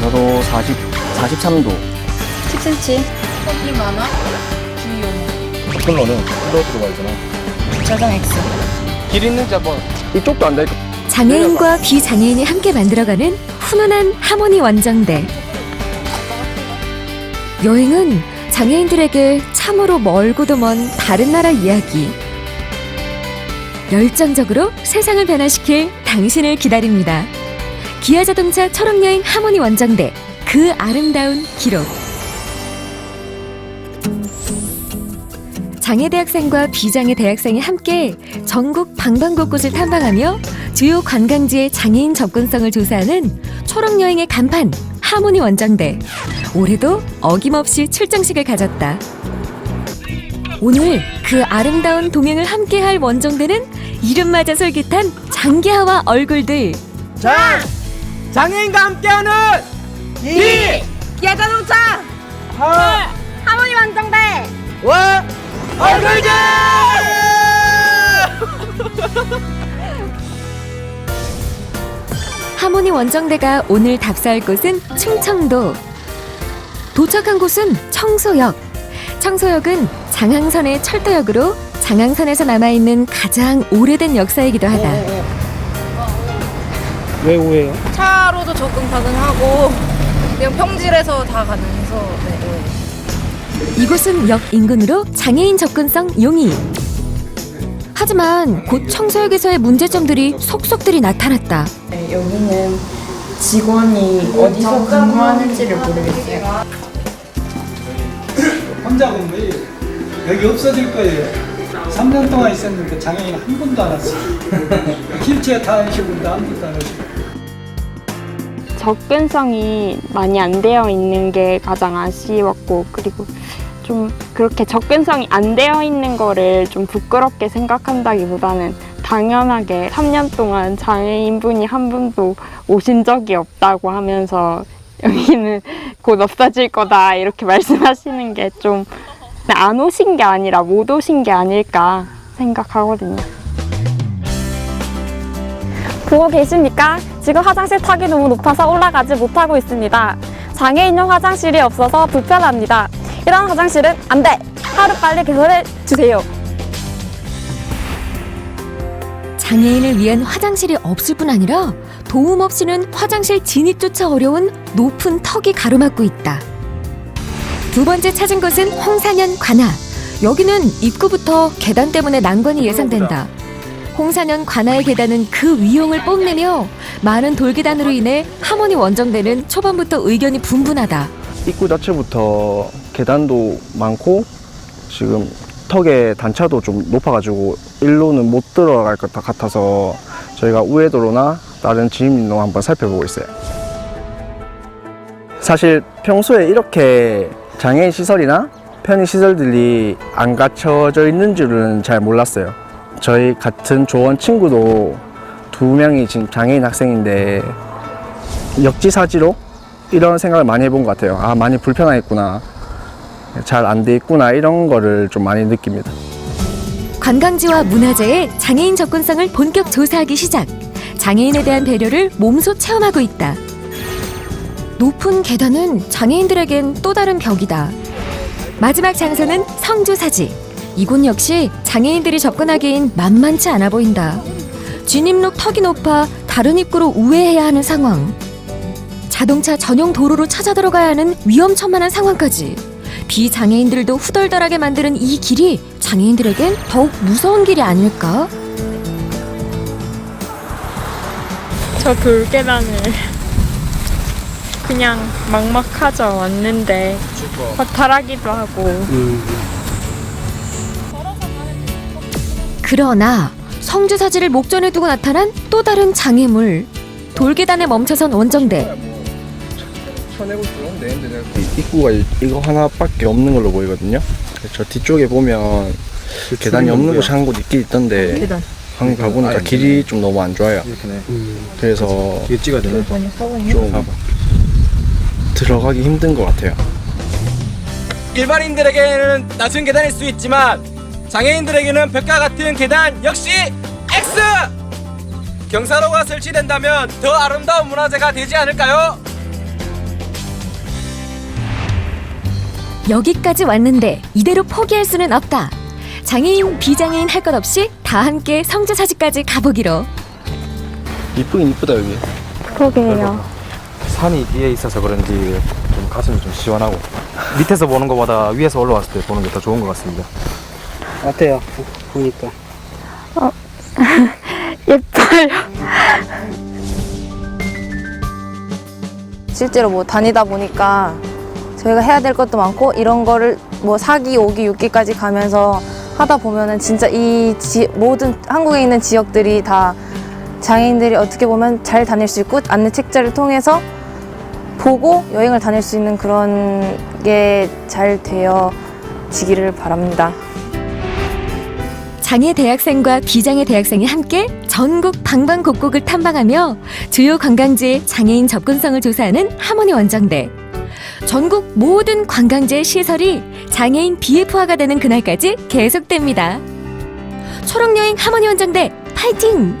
저도 40, 43도. 10cm. 턱이 많아? 귀여워. 컬러는 컬러 들어가 있잖아. 저장 X. 길 있는지 한번. 이쪽도 안 돼. 장애인과 비장애인이 함께 만들어가는 훈훈한 하모니 원정대. 여행은 장애인들에게 참으로 멀고도 먼 다른 나라 이야기. 열정적으로 세상을 변화시킬 당신을 기다립니다. 기아 자동차 철학여행 하모니 원정대. 그 아름다운 기록. 장애 대학생과 비장애 대학생이 함께 전국 방방곳곳을 탐방하며 주요 관광지의 장애인 접근성을 조사하는 초록 여행의 간판 하모니 원정대. 올해도 어김없이 출정식을 가졌다. 오늘 그 아름다운 동행을 함께할 원정대는 이름마저 솔깃한 장기하와 얼굴들. 자, 장애인과 함께하는 이 기아 자동차. 하, 하모니 완성대. 와 얼굴들! 하모니 원정대가 오늘 답사할 곳은 충청도. 도착한 곳은 청소역. 청소역은 장항선의 철도역으로 장항선에서 남아있는 가장 오래된 역사이기도 하다. 왜 오해요? 차로도 접근 가능하고 그냥 평지에서 다 가능해서 네, 네. 이곳은 역 인근으로 장애인 접근성 용이. 하지만 곧 청소역에서의 문제점들이 속속들이 나타났다. 네, 여기는 직원이 어디서 근무하는지를 모르겠어요. 혼자 근무해 여기 없어질 거예요. 3년 동안 있었는데 장애인 한 분도 안 왔어요. 휠체어 타시는 분도 한 분도 안 왔어요. 접근성이 많이 안 되어 있는 게 가장 아쉬웠고 그리고 좀 그렇게 접근성이 안 되어 있는 거를 좀 부끄럽게 생각한다기보다는 당연하게 3년 동안 장애인분이 한 분도 오신 적이 없다고 하면서 여기는 곧 없어질 거다 이렇게 말씀하시는 게 좀 안 오신 게 아니라 못 오신 게 아닐까 생각하거든요. 보고 계십니까? 지금 화장실 탁이 너무 높아서 올라가지 못하고 있습니다. 장애인용 화장실이 없어서 불편합니다. 이런 화장실은 안 돼! 하루 빨리 개선해 주세요. 장애인을 위한 화장실이 없을 뿐 아니라 도움 없이는 화장실 진입조차 어려운 높은 턱이 가로막고 있다. 두 번째 찾은 곳은 홍사년 관아. 여기는 입구부터 계단 때문에 난관이 예상된다. 홍사년 관아의 계단은 그 위용을 뽐내며 많은 돌계단으로 인해 하모니 원정대는 초반부터 의견이 분분하다. 입구 자체부터 계단도 많고 지금 턱의 단차도 좀 높아가지고 일로는 못 들어갈 것 같아서 저희가 우회도로나 다른 진입로 한번 살펴보고 있어요. 사실 평소에 이렇게 장애인 시설이나 편의 시설들이 안 갖춰져 있는 줄은 잘 몰랐어요. 저희 같은 조원 친구도 두 명이 지금 장애인 학생인데 역지사지로 이런 생각을 많이 해본 것 같아요. 아, 많이 불편하겠구나. 잘 안 돼 있구나. 이런 거를 좀 많이 느낍니다. 관광지와 문화재의 장애인 접근성을 본격 조사하기 시작. 장애인에 대한 배려를 몸소 체험하고 있다. 높은 계단은 장애인들에겐 또 다른 벽이다. 마지막 장소는 성주사지. 이곳 역시 장애인들이 접근하기엔 만만치 않아 보인다. 진입로 턱이 높아 다른 입구로 우회해야 하는 상황. 자동차 전용 도로로 찾아 들어가야 하는 위험천만한 상황까지. 비장애인들도 후덜덜하게 만드는 이 길이 장애인들에겐 더욱 무서운 길이 아닐까? 저 돌계단을 그냥 막막하죠 왔는데 허탈하기도 하고 그러나 성주사지를 목전에 두고 나타난 또 다른 장애물. 돌계단에 멈춰선 원정대. 입구가 이거 하나밖에 없는 걸로 보이거든요. 저 뒤쪽에 보면 계단이 없는 곳이 한 곳 있긴 있던데 계단. 한 가보니까 길이 좀 너무 안 좋아요. 그래서 이게 찍어야 되나? 좀 들어가기 힘든 것 같아요. 일반인들에게는 낮은 계단일 수 있지만 장애인들에게는 벽과 같은 계단 역시 X! 경사로가 설치된다면 더 아름다운 문화재가 되지 않을까요? 여기까지 왔는데 이대로 포기할 수는 없다. 장애인, 비장애인 할 것 없이 다 함께 성지사지까지 가보기로. 이쁘긴 이쁘다 여기. 그러게요. 산이 뒤에 있어서 그런지 좀 가슴이 좀 시원하고 밑에서 보는 것보다 위에서 올라왔을 때 보는 게 더 좋은 것 같습니다. 어때요? 보니까. 예뻐요. 실제로 뭐 다니다 보니까 저희가 해야 될 것도 많고 이런 거를 뭐 4기, 5기, 6기까지 가면서 하다 보면은 진짜 이 지- 모든 한국에 있는 지역들이 다 장애인들이 어떻게 보면 잘 다닐 수 있고 안내 책자를 통해서 보고 여행을 다닐 수 있는 그런 게 잘 되어지기를 바랍니다. 장애 대학생과 비장애 대학생이 함께 전국 방방곡곡을 탐방하며 주요 관광지의 장애인 접근성을 조사하는 하모니 원정대. 전국 모든 관광지의 시설이 장애인 BF화가 되는 그날까지 계속됩니다. 초록여행 하모니 원정대 파이팅!